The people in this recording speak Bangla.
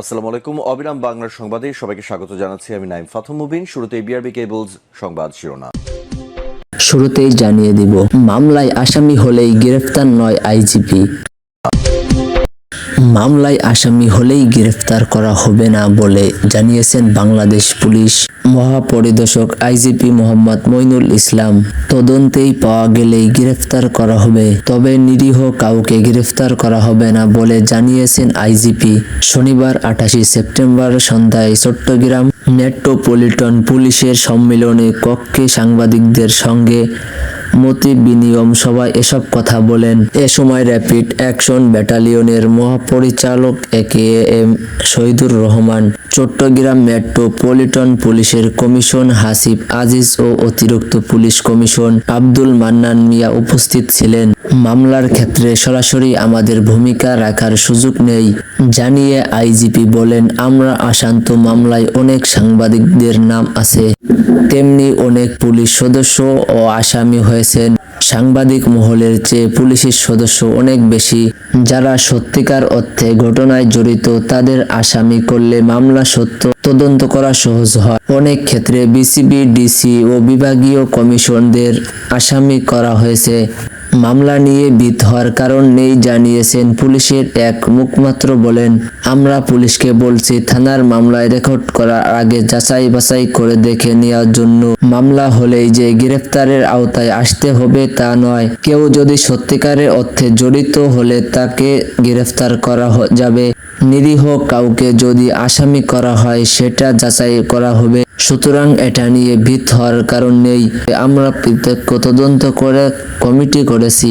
আসসালামু আলাইকুম, অবিরাম বাংলার সংবাদে সবাইকে স্বাগত জানাচ্ছি আমি নাইম ফাথম মুবিন। শুরুতে বিআরবি কেবলস সংবাদ শিরোনাম। শুরুতেই জানিয়ে দিব, মামলায় আসামি হলেই গ্রেফতার নয় আইজিপি। মামলায় আসামি হলেই গ্রেফতার করা হবে না বলে জানিয়েছেন বাংলাদেশ পুলিশ। মহাপরিদর্শক আইজিপি মোহাম্মদ মইনুল ইসলাম, তদন্তেই পাওয়া গেলেই গ্রেফতার করা হবে, তবে নিরীহ কাউকে গ্রেফতার করা হবে না বলে জানিয়েছেন আইজিপি। শনিবার আঠাশে সেপ্টেম্বর সন্ধ্যায় চট্টগ্রাম মেট্রোপলিটন পুলিশের সম্মেলনে কক্ষে সাংবাদিকদের সঙ্গে মতি বিনিয়ম সভায় এসব কথা বলেন। এ সময় র্যাপিড অ্যাকশন ব্যাটালিয়নের মহাপরিচালক A K M Shahidur Rahman, Chattogram metropolitan পুলিশের কমিশন হাসিব আজিজ ও অতিরিক্ত পুলিশ কমিশন আব্দুল মান্নান মিয়া উপস্থিত ছিলেন। মামলার ক্ষেত্রে সরাসরি আমাদের ভূমিকা রাখার সুযোগ নেই, জানিয়ে আইজিপি বলেন, আমরা আশান্ত মামলায় অনেক সাংবাদিকদের নাম আছে। তেমনি অনেক পুলিশ সদস্য ও আসামি হয়েছেন সাংবাদিক মহলের চেয়ে পুলিশের সদস্য অনেক বেশি। যারা সত্যিকার অর্থে ঘটনায় জড়িত, তাদের আসামি করলে মামলা সত্য তদন্ত করা সহজ হয়। অনেক ক্ষেত্রে বিসিবি, ডিসি ও বিভাগীয় কমিশনদের আসামি করা হয়েছে। মামলা নিয়ে বিত হওয়ার কারণ নেই জানিয়েছেন পুলিশের এক মুখমাত্র বলেন, আমরা পুলিশকে বলছি থানার মামলায় রেকর্ড করার আগে যাচাই বাছাই করে দেখে নেওয়ার জন্য। মামলা হলেই যে গ্রেফতারের আওতায় আসতে হবে তা নয়। কেউ যদি সত্যিকারের অর্থে জড়িত হলে তাকে গ্রেফতার করা যাবে। নিরীহ কাউকে যদি আসামি করা হয়, সেটা যাচাই করা হবে। সুতরাং এটা নিয়ে ভীত হওয়ার কারণ নেই। আমরা পৃথক তদন্ত করে কমিটি করেছি।